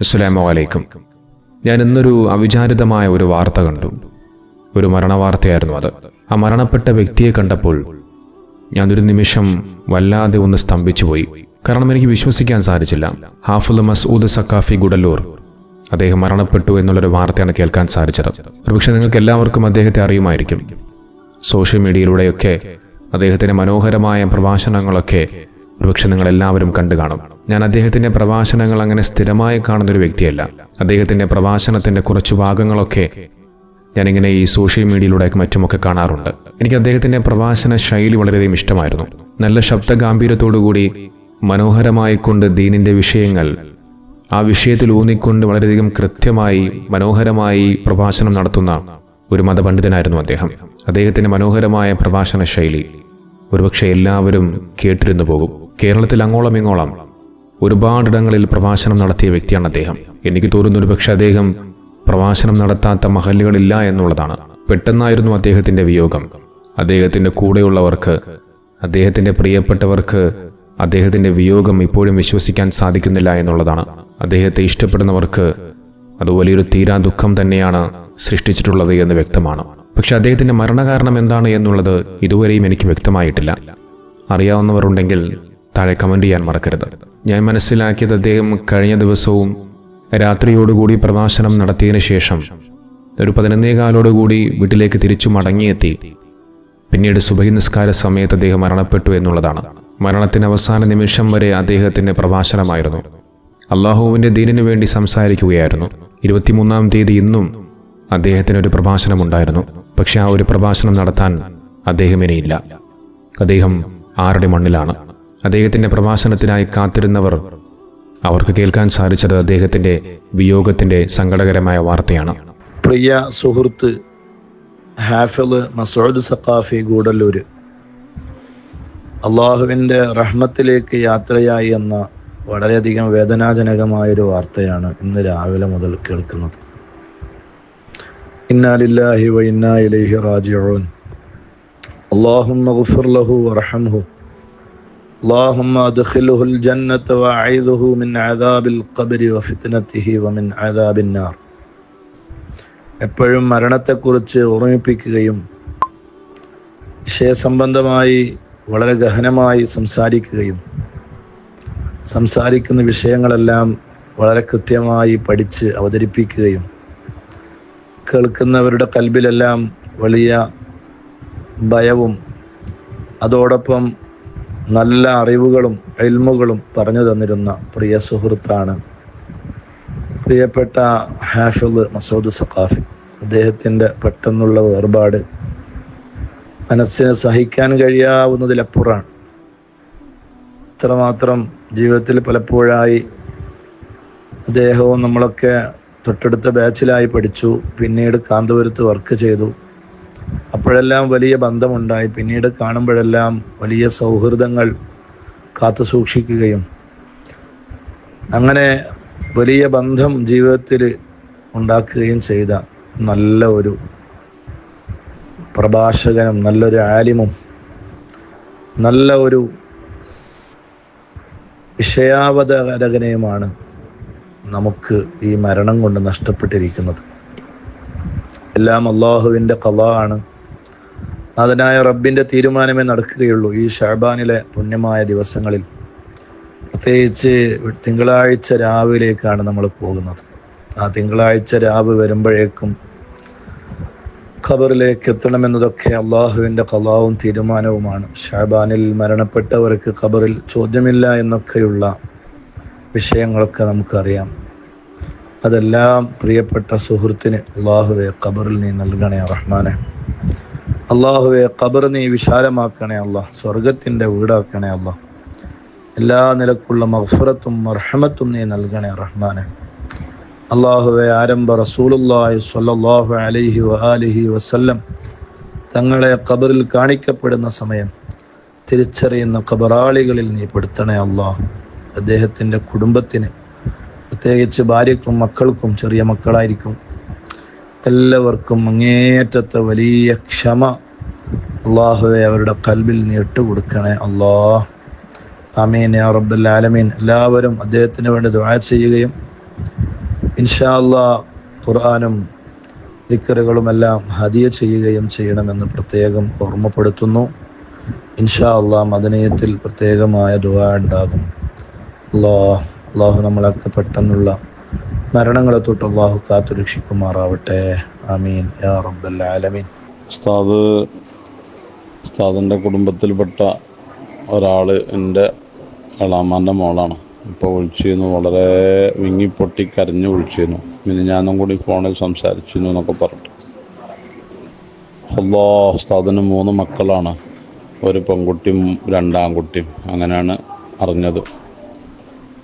അസ്സലാമു അലൈക്കും. ഞാൻ ഇന്നൊരു അവിചാരിതമായ ഒരു വാർത്ത കണ്ടു. ഒരു മരണവാർത്തയായിരുന്നു അത്. ആ മരണപ്പെട്ട വ്യക്തിയെ കണ്ടപ്പോൾ ഞാനൊരു നിമിഷം വല്ലാതെ ഒന്ന് സ്തംഭിച്ചു പോയി. കാരണം എനിക്ക് വിശ്വസിക്കാൻ സാധിച്ചില്ല. ഹാഫുൽ മസൂദ് സക്കാഫി ഗുഡല്ലൂർ. അദ്ദേഹം മരണപ്പെട്ടു എന്നുള്ളൊരു വാർത്തയാണ് കേൾക്കാൻ സാധിച്ചത്. ഒരുപക്ഷെ നിങ്ങൾക്ക് എല്ലാവർക്കും അദ്ദേഹത്തെ അറിയുമായിരിക്കും. സോഷ്യൽ മീഡിയയിലൂടെയൊക്കെ അദ്ദേഹത്തിന്റെ മനോഹരമായ പ്രഭാഷണങ്ങളൊക്കെ ഒരുപക്ഷെ നിങ്ങൾ എല്ലാവരും കണ്ടു കാണും ഞാൻ അദ്ദേഹത്തിന്റെ പ്രഭാഷണങ്ങൾ അങ്ങനെ സ്ഥിരമായി കാണുന്നൊരു വ്യക്തിയല്ല. അദ്ദേഹത്തിന്റെ പ്രഭാഷണത്തിന്റെ കുറച്ച് ഭാഗങ്ങളൊക്കെ ഞാനിങ്ങനെ ഈ സോഷ്യൽ മീഡിയയിലൂടെ മറ്റുമൊക്കെ കാണാറുണ്ട്. എനിക്ക് അദ്ദേഹത്തിന്റെ പ്രഭാഷണ ശൈലി വളരെയധികം ഇഷ്ടമായിരുന്നു. നല്ല ശബ്ദ മനോഹരമായി കൊണ്ട് ദീനിന്റെ വിഷയങ്ങൾ ആ വിഷയത്തിൽ ഊന്നിക്കൊണ്ട് വളരെയധികം കൃത്യമായി മനോഹരമായി പ്രഭാഷണം നടത്തുന്ന ഒരു മതപണ്ഡിതനായിരുന്നു അദ്ദേഹം. അദ്ദേഹത്തിന്റെ മനോഹരമായ പ്രഭാഷണ ശൈലി ഒരുപക്ഷെ എല്ലാവരും കേട്ടിരുന്നു പോകും. കേരളത്തിൽ അങ്ങോളം ഇങ്ങോളം ഒരുപാടിടങ്ങളിൽ പ്രഭാഷണം നടത്തിയ വ്യക്തിയാണ് അദ്ദേഹം. എനിക്ക് തോന്നുന്നു ഒരുപക്ഷെ അദ്ദേഹം പ്രഭാഷണം നടത്താത്ത മഹലുകളില്ല എന്നുള്ളതാണ്. പെട്ടെന്നായിരുന്നു അദ്ദേഹത്തിന്റെ വിയോഗം. അദ്ദേഹത്തിന്റെ കൂടെയുള്ളവർക്ക് അദ്ദേഹത്തിന്റെ പ്രിയപ്പെട്ടവർക്ക് അദ്ദേഹത്തിന്റെ വിയോഗം ഇപ്പോഴും വിശ്വസിക്കാൻ സാധിക്കുന്നില്ല എന്നുള്ളതാണ്. അദ്ദേഹത്തെ ഇഷ്ടപ്പെടുന്നവർക്ക് അത് വലിയൊരു തീരാ ദുഃഖം തന്നെയാണ് സൃഷ്ടിച്ചിട്ടുള്ളത് എന്ന് വ്യക്തമാണ്. പക്ഷെ അദ്ദേഹത്തിന്റെ മരണകാരണം എന്താണ് എന്നുള്ളത് ഇതുവരെയും എനിക്ക് വ്യക്തമായിട്ടില്ല. അറിയാവുന്നവരുണ്ടെങ്കിൽ താഴെ കമന്റ് ചെയ്യാൻ മറക്കരുത്. ഞാൻ മനസ്സിലാക്കിയത് അദ്ദേഹം കഴിഞ്ഞ ദിവസവും രാത്രിയോടുകൂടി പ്രഭാഷണം നടത്തിയതിനു ശേഷം ഒരു പതിനൊന്നേകാലോടുകൂടി വീട്ടിലേക്ക് തിരിച്ചു മടങ്ങിയെത്തി. പിന്നീട് സുബഹി നിസ്കാര സമയത്ത് അദ്ദേഹം മരണപ്പെട്ടു എന്നുള്ളതാണ്. മരണത്തിന് അവസാന നിമിഷം വരെ അദ്ദേഹത്തിന്റെ പ്രഭാഷണമായിരുന്നു. അള്ളാഹുവിന്റെ ദീനിനു വേണ്ടി സംസാരിക്കുകയായിരുന്നു. ഇരുപത്തിമൂന്നാം തീയതി ഇന്നും അദ്ദേഹത്തിന് ഒരു പ്രഭാഷണമുണ്ടായിരുന്നു. പക്ഷെ ആ ഒരു പ്രഭാഷണം നടത്താൻ അദ്ദേഹം ഇനിയില്ല. അദ്ദേഹം ആരുടെ മണ്ണിലാണ്? അദ്ദേഹത്തിന്റെ പ്രഭാഷണത്തിനായി കാത്തിരുന്നവർ അവർക്ക് കേൾക്കാൻ സാധിച്ചത് അദ്ദേഹത്തിന്റെ വിയോഗത്തിന്റെ സങ്കടകരമായ വാർത്തയാണ്. പ്രിയ സുഹൃത്ത് ഹാഫൽ മസോദ് സഖാഫി ഗൂഡല്ലൂർ അള്ളാഹുവിന്റെ റഹ്മത്തിലേക്ക് യാത്രയായി എന്ന വളരെയധികം വേദനാജനകമായൊരു വാർത്തയാണ് ഇന്ന് രാവിലെ മുതൽ കേൾക്കുന്നത്. ഇന്നാലില്ലാഹി വൈന്നാ ഇലൈഹി റാജിഊൻ. അള്ളാഹുമ്മ ലഹു വർഹംഹു اللهم ادخله الجنة واعيذه من عذاب القبر وفتنته ومن عذاب النار എപ്പോഴും മരണത്തെക്കുറിച്ച് ഓർമ്മിപ്പിക്കുകയും വിഷയസംബന്ധമായി വളരെ ഗഹനമായി സംസാരിക്കുകയും സംസാരിക്കുന്ന വിഷയങ്ങളെല്ലാം വളരെ കൃത്യമായി പഠിച്ച് അവതരിപ്പിക്കുകയും കേൾക്കുന്നവരുടെ കൽബിലെല്ലാം വലിയ ഭയവും അതോടൊപ്പം നല്ല അറിവുകളും എൽമുകളും പറഞ്ഞു തന്നിരുന്ന പ്രിയ സുഹൃത്താണ് പ്രിയപ്പെട്ട ഹാഫിൾ മസൂദ് സഖാഫി. അദ്ദേഹത്തിന്റെ പെട്ടെന്നുള്ള വേർപാട് മനസ്സിന് സഹിക്കാൻ കഴിയാവുന്നതിലപ്പുറാണ് ഇത്രമാത്രം ജീവിതത്തിൽ പലപ്പോഴായി അദ്ദേഹവും നമ്മളൊക്കെ തൊട്ടടുത്ത ബാച്ചിലായി പഠിച്ചു പിന്നീട് കാന്തപുരത്ത് വർക്ക് ചെയ്തു. അപ്പോഴെല്ലാം വലിയ ബന്ധമുണ്ടായി. പിന്നീട് കാണുമ്പോഴെല്ലാം വലിയ സൗഹൃദങ്ങൾ കാത്തു സൂക്ഷിക്കുകയും അങ്ങനെ വലിയ ബന്ധം ജീവിതത്തിൽ ഉണ്ടാക്കുകയും ചെയ്ത നല്ല ഒരു പ്രഭാഷകനും നല്ലൊരു ആലിമും നല്ല ഒരു വിഷയാവതകരകനെയുമാണ് നമുക്ക് ഈ മരണം കൊണ്ട് നഷ്ടപ്പെട്ടിരിക്കുന്നത്. എല്ലാം അള്ളാഹുവിന്റെ കല ആണ് അതിനായ റബ്ബിന്റെ തീരുമാനമേ നടക്കുകയുള്ളൂ ഈ ഷാബാനിലെ പുണ്യമായ ദിവസങ്ങളിൽ. പ്രത്യേകിച്ച് തിങ്കളാഴ്ച രാവിലേക്കാണ് നമ്മൾ പോകുന്നത്. ആ തിങ്കളാഴ്ച രാവ് വരുമ്പോഴേക്കും ഖബറിലേക്ക് എത്തണമെന്നതൊക്കെ അള്ളാഹുവിന്റെ കലാവും തീരുമാനവുമാണ്. ഷാബാനിൽ മരണപ്പെട്ടവർക്ക് ഖബറിൽ ചോദ്യമില്ല എന്നൊക്കെയുള്ള വിഷയങ്ങളൊക്കെ നമുക്കറിയാം. അതെല്ലാം പ്രിയപ്പെട്ട സുഹൃത്തിന് അള്ളാഹുവെ ഖബറിൽ നീ നൽകണേ റഹ്മാനെ. അള്ളാഹുവെ ഖബർ നീ വിശാലമാക്കണേ അള്ളാഹ് സ്വർഗത്തിന്റെ വീടാക്കണേ അള്ളാഹ് എല്ലാ നിലക്കുള്ള മഹ്ഫറത്തും മർഹമത്തും നീ നൽകണേ റഹ്മാനെ. അള്ളാഹുവെ ആരംഭ റസൂലുല്ലാഹി സ്വല്ലല്ലാഹു അലൈഹി വആലിഹി വസല്ലം തങ്ങളെ ഖബറിൽ കാണിക്കപ്പെടുന്ന സമയം തിരിച്ചറിയുന്ന ഖബറാളികളിൽ നീ പെടുത്തണേ അള്ളാഹ് അദ്ദേഹത്തിന്റെ കുടുംബത്തിന് പ്രത്യേകിച്ച് ഭാര്യക്കും മക്കൾക്കും ചെറിയ മക്കളായിരിക്കും. എല്ലാവർക്കും അങ്ങേറ്റത്തെ വലിയ ക്ഷമ അള്ളാഹുവെ അവരുടെ കൽബിൽ നീട്ടു കൊടുക്കണേ അള്ളാഹ് ആമീൻ യാ ആലമീൻ. എല്ലാവരും അദ്ദേഹത്തിന് വേണ്ടി ദുആ ചെയ്യുകയും ഇൻഷാ അള്ളാ ഖുർആാനും ദിക്കറുകളുമെല്ലാം ഹദിയ ചെയ്യുകയും ചെയ്യണമെന്ന് പ്രത്യേകം ഓർമ്മപ്പെടുത്തുന്നു. ഇൻഷാ അള്ളാ മദനീയത്തിൽ പ്രത്യേകമായ ദുആ ഉണ്ടാകും. അല്ലാഹ് അള്ളാഹു നമ്മളൊക്കെ പെട്ടെന്നുള്ള മരണങ്ങളെ തൊട്ട് അള്ളാഹു കാത്തു രക്ഷിക്കുമാറാവട്ടെ. ആമീൻ. യാ റബ്ബൽ ആലമീൻ. ഉസ്താദ് ഉസ്താദിന്റെ കുടുംബത്തിൽപ്പെട്ട ഒരാൾ എന്റെ എളാമാന്റെ മോളാണ്. ഇപ്പോൾ വിളിച്ചിരുന്നു വളരെ വിങ്ങിപ്പൊട്ടി കരഞ്ഞു വിളിച്ചിരുന്നു. പിന്നെ ഞാനും കൂടി ഫോണിൽ സംസാരിച്ചിരുന്നു എന്നൊക്കെ പറഞ്ഞു അല്ലോ ഉസ്താദിന് മൂന്ന് മക്കളാണ്. ഒരു പെൺകുട്ടിയും രണ്ടാൺകുട്ടിയും. അങ്ങനെയാണ് അറിഞ്ഞത്.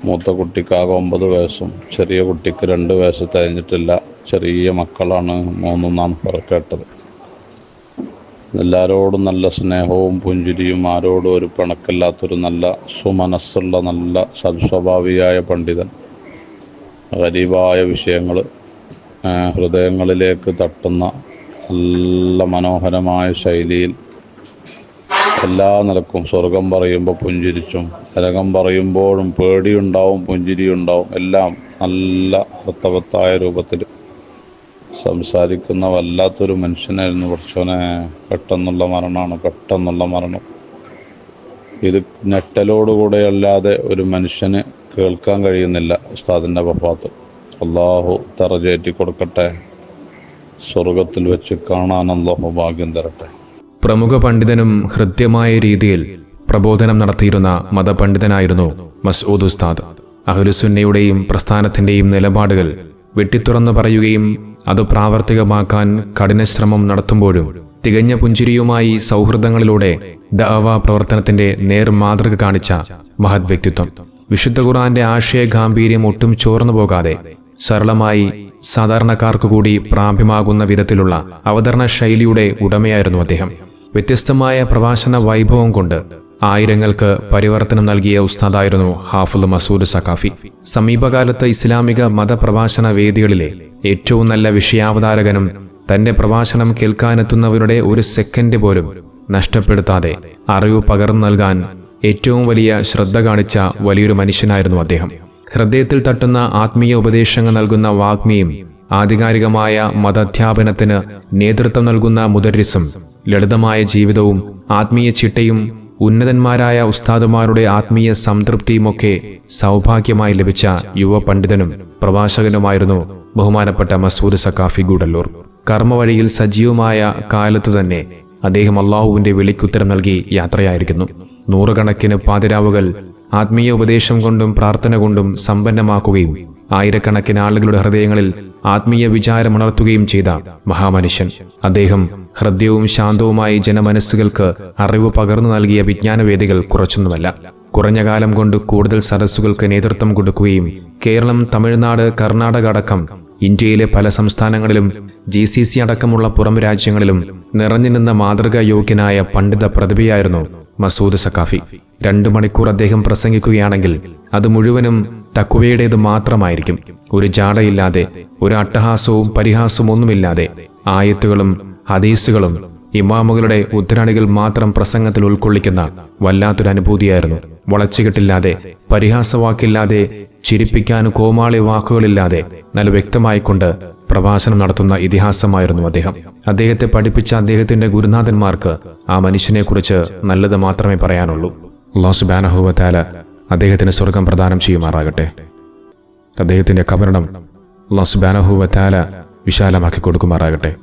മൂത്ത കുട്ടിക്കാകെ ഒമ്പത് വയസ്സും ചെറിയ കുട്ടിക്ക് രണ്ട് വയസ്സ് തികഞ്ഞിട്ടില്ല ചെറിയ മക്കളാണ് മൂന്നെന്നാണ് കേട്ടത്. എല്ലാവരോടും നല്ല സ്നേഹവും പുഞ്ചിരിയും ആരോടും ഒരു പിണക്കില്ലാത്തൊരു നല്ല സുമനസ്സുള്ള നല്ല സൽസ്വഭാവിയായ പണ്ഡിതൻ. ഗരീബായ വിഷയങ്ങൾ ഹൃദയങ്ങളിലേക്ക് തട്ടുന്ന നല്ല മനോഹരമായ ശൈലിയിൽ എല്ലാ നിലക്കും സ്വർഗം പറയുമ്പോൾ പുഞ്ചിരിച്ചും നരകം പറയുമ്പോഴും പേടിയുണ്ടാവും പുഞ്ചിരിയുണ്ടാവും. എല്ലാം നല്ല അർത്ഥവത്തായ രൂപത്തിൽ സംസാരിക്കുന്ന വല്ലാത്തൊരു മനുഷ്യനായിരുന്നു കുറച്ചോനെ പെട്ടെന്നുള്ള മരണമാണ് പെട്ടെന്നുള്ള മരണം. ഇത് ഞെട്ടലോടുകൂടെ അല്ലാതെ ഒരു മനുഷ്യന് കേൾക്കാൻ കഴിയുന്നില്ല ഉസ്താദിന്റെ വഫാത്ത്. അള്ളാഹു തറചേറ്റി കൊടുക്കട്ടെ സ്വർഗത്തിൽ വെച്ച് കാണാൻ അള്ളാഹു ഭാഗ്യം തരട്ടെ. പ്രമുഖ പണ്ഡിതനും ഹൃദ്യമായ രീതിയിൽ പ്രബോധനം നടത്തിയിരുന്ന മതപണ്ഡിതനായിരുന്നു മസ്ഊദ് ഉസ്താദ്. അഹ്ലുസുന്നയുടെയും പ്രസ്ഥാനത്തിന്റെയും നിലപാടുകൾ വെട്ടിത്തുറന്നു പറയുകയും അത് പ്രാവർത്തികമാക്കാൻ കഠിനശ്രമം നടത്തുമ്പോഴും തികഞ്ഞ പുഞ്ചിരിയുമായി സൗഹൃദങ്ങളിലൂടെ ദഅവ പ്രവർത്തനത്തിന്റെ നേർമാതൃക കാണിച്ച മഹത് വ്യക്തിത്വം. വിശുദ്ധ ഖുറാന്റെ ആശയ ഗാംഭീര്യം ഒട്ടും ചോർന്നു പോകാതെ സരളമായി സാധാരണക്കാർക്കു കൂടി പ്രാപ്യമാകുന്ന വിധത്തിലുള്ള അവതരണ ശൈലിയുടെ ഉടമയായിരുന്നു അദ്ദേഹം. വ്യത്യസ്തമായ പ്രഭാഷണ വൈഭവം കൊണ്ട് ആയിരങ്ങൾക്ക് പരിവർത്തനം നൽകിയ ഉസ്താദായിരുന്നു ഹാഫുൽ മസൂദ് സഖാഫി. സമീപകാലത്ത് ഇസ്ലാമിക മതപ്രഭാഷണ വേദികളിലെ ഏറ്റവും നല്ല വിഷയാവതാരകനും തന്റെ പ്രഭാഷണം കേൾക്കാനെത്തുന്നവരുടെ ഒരു സെക്കൻഡ് പോലും നഷ്ടപ്പെടുത്താതെ അറിവ് പകർന്നു നൽകാൻ ഏറ്റവും വലിയ ശ്രദ്ധ കാണിച്ച വലിയൊരു മനുഷ്യനായിരുന്നു അദ്ദേഹം. ഹൃദയത്തിൽ തട്ടുന്ന ആത്മീയ ഉപദേശങ്ങൾ നൽകുന്ന വാഗ്മിയും ആധികാരികമായ മതാധ്യാപനത്തിന് നേതൃത്വം നൽകുന്ന മുദരിസും ലളിതമായ ജീവിതവും ആത്മീയ ചിട്ടയും ഉന്നതന്മാരായ ഉസ്താദുമാരുടെ ആത്മീയ സംതൃപ്തിയുമൊക്കെ സൗഭാഗ്യമായി ലഭിച്ച യുവ പണ്ഡിതനും പ്രഭാഷകനുമായിരുന്നു ബഹുമാനപ്പെട്ട മസൂദ് സക്കാഫി ഗൂഡല്ലൂർ. കർമ്മവഴിയിൽ സജീവമായ കാലത്തു തന്നെ അദ്ദേഹം അള്ളാഹുവിന്റെ വിളിക്കുത്തരം നൽകി യാത്രയായിരിക്കുന്നു. നൂറുകണക്കിന് പാതിരാവുകൾ ആത്മീയ ഉപദേശം കൊണ്ടും പ്രാർത്ഥന കൊണ്ടും സമ്പന്നമാക്കുകയും ആയിരക്കണക്കിന് ആളുകളുടെ ഹൃദയങ്ങളിൽ ആത്മീയ വിചാരം ഉണർത്തുകയും ചെയ്ത മഹാമനുഷ്യൻ. അദ്ദേഹം ഹൃദ്യവും ശാന്തവുമായി ജനമനസ്സുകൾക്ക് അറിവ് പകർന്നു നൽകിയ വിജ്ഞാനവേദികൾ കുറച്ചൊന്നുമല്ല. കുറഞ്ഞ കാലം കൊണ്ട് കൂടുതൽ സദസ്സുകൾക്ക് നേതൃത്വം കൊടുക്കുകയും കേരളം തമിഴ്നാട് കർണാടക അടക്കം ഇന്ത്യയിലെ പല സംസ്ഥാനങ്ങളിലും ജി സി സി അടക്കമുള്ള പുറം രാജ്യങ്ങളിലും നിറഞ്ഞു നിന്ന മാതൃകാ യോഗ്യനായ പണ്ഡിത പ്രതിഭയായിരുന്നു മസൂദ് സക്കാഫി രണ്ടു മണിക്കൂർ അദ്ദേഹം പ്രസംഗിക്കുകയാണെങ്കിൽ അത് മുഴുവനും തക്കുവയുടേത് മാത്രമായിരിക്കും. ഒരു ജാടയില്ലാതെ ഒരു അട്ടഹാസവും പരിഹാസവും ഒന്നുമില്ലാതെ ആയത്തുകളും ഹദീസുകളും ഇമാമുകളുടെ ഉദ്ധരണികൾ മാത്രം പ്രസംഗത്തിൽ ഉൾക്കൊള്ളിക്കുന്ന വല്ലാത്തൊരു അനുഭൂതിയായിരുന്നു. വളച്ചുകെട്ടില്ലാതെ പരിഹാസവാക്കില്ലാതെ ചിരിപ്പിക്കാൻ കോമാളി വാക്കുകളില്ലാതെ നല്ല വ്യക്തമായിക്കൊണ്ട് പ്രഭാഷണം നടത്തുന്ന ഇതിഹാസമായിരുന്നു അദ്ദേഹം. അദ്ദേഹത്തെ പഠിപ്പിച്ച അദ്ദേഹത്തിന്റെ ഗുരുനാഥന്മാർക്ക് ആ മനുഷ്യനെക്കുറിച്ച് നല്ലത് മാത്രമേ പറയാനുള്ളൂ. ലോസ് ബാനഹുവത്താല അദ്ദേഹത്തിന് സ്വർഗം പ്രദാനം ചെയ്യുമാറാകട്ടെ. അദ്ദേഹത്തിന്റെ കബരണം ലോസ് ബാനഹുവത്താല വിശാലമാക്കി കൊടുക്കുമാറാകട്ടെ.